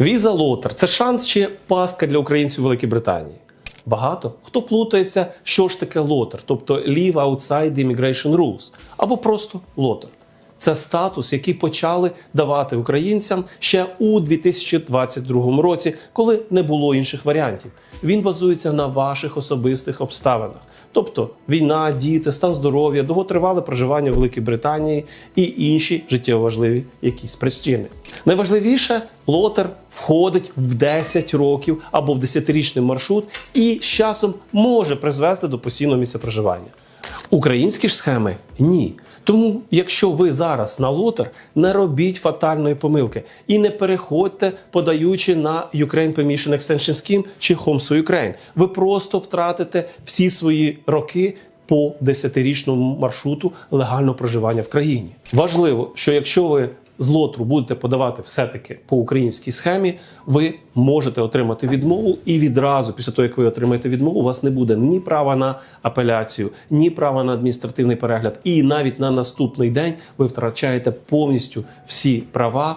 Віза Лотер це шанс чи пастка для українців Великій Британії. Багато хто плутається, що ж таке лотер, тобто Leave Outside Immigration Rules, або просто лотер. Це статус, який почали давати українцям ще у 2022 році, коли не було інших варіантів. Він базується на ваших особистих обставинах, тобто війна, діти, стан здоров'я, довготривале проживання в Великій Британії і інші життєво важливі якісь причини. Найважливіше, лотер входить в 10 років або в 10-річний маршрут і з часом може призвести до постійного місця проживання. Українські ж схеми ні. Тому, якщо ви зараз на лотер, не робіть фатальної помилки і не переходьте, подаючи на Ukraine Permission Extension Scheme чи Homes for Ukraine. Ви просто втратите всі свої роки по 10-річному маршруту легального проживання в країні. Важливо, що якщо ви з лотру будете подавати все-таки по українській схемі, ви можете отримати відмову, і відразу, після того, як ви отримаєте відмову, у вас не буде ні права на апеляцію, ні права на адміністративний перегляд, і навіть на наступний день ви втрачаєте повністю всі права.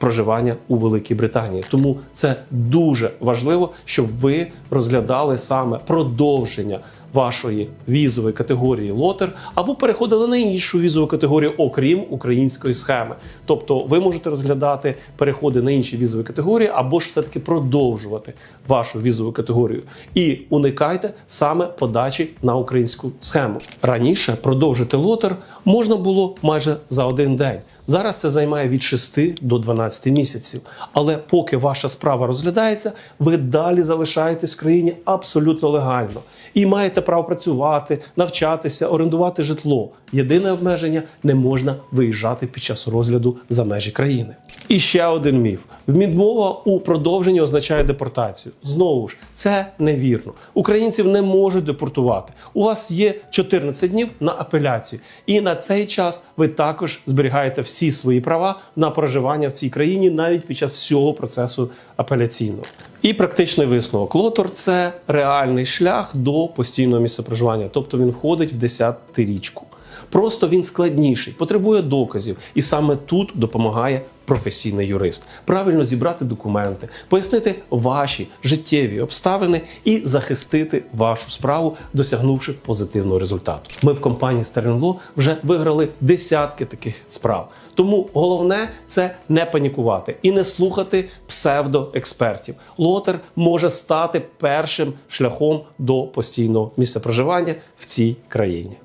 Проживання у Великій Британії, тому це дуже важливо, щоб ви розглядали саме продовження вашої візової категорії лотер або переходили на іншу візову категорію, окрім української схеми. Тобто, ви можете розглядати переходи на інші візові категорії, або ж все таки продовжувати вашу візову категорію і уникайте саме подачі на українську схему. Раніше продовжити лотер можна було майже за один день. Зараз це займає від 6 до 12 місяців. Але поки ваша справа розглядається, ви далі залишаєтесь в країні абсолютно легально і маєте право працювати, навчатися, орендувати житло. Єдине обмеження не можна виїжджати під час розгляду за межі країни. І ще один міф: відмова у продовженні означає депортацію. Знову ж це невірно. Українців не можуть депортувати. У вас є 14 днів на апеляцію, і на цей час ви також зберігаєте всі свої права на проживання в цій країні навіть під час всього процесу апеляційного. І практичний висновок Лотор це реальний шлях до постійного місця проживання, тобто він входить в 10-річку. Просто він складніший, потребує доказів, і саме тут допомагає професійний юрист. Правильно зібрати документи, пояснити ваші життєві обставини і захистити вашу справу, досягнувши позитивного результату. Ми в компанії Law вже виграли десятки таких справ. Тому головне це не панікувати і не слухати псевдоекспертів. Лотер може стати першим шляхом до постійного місця проживання в цій країні.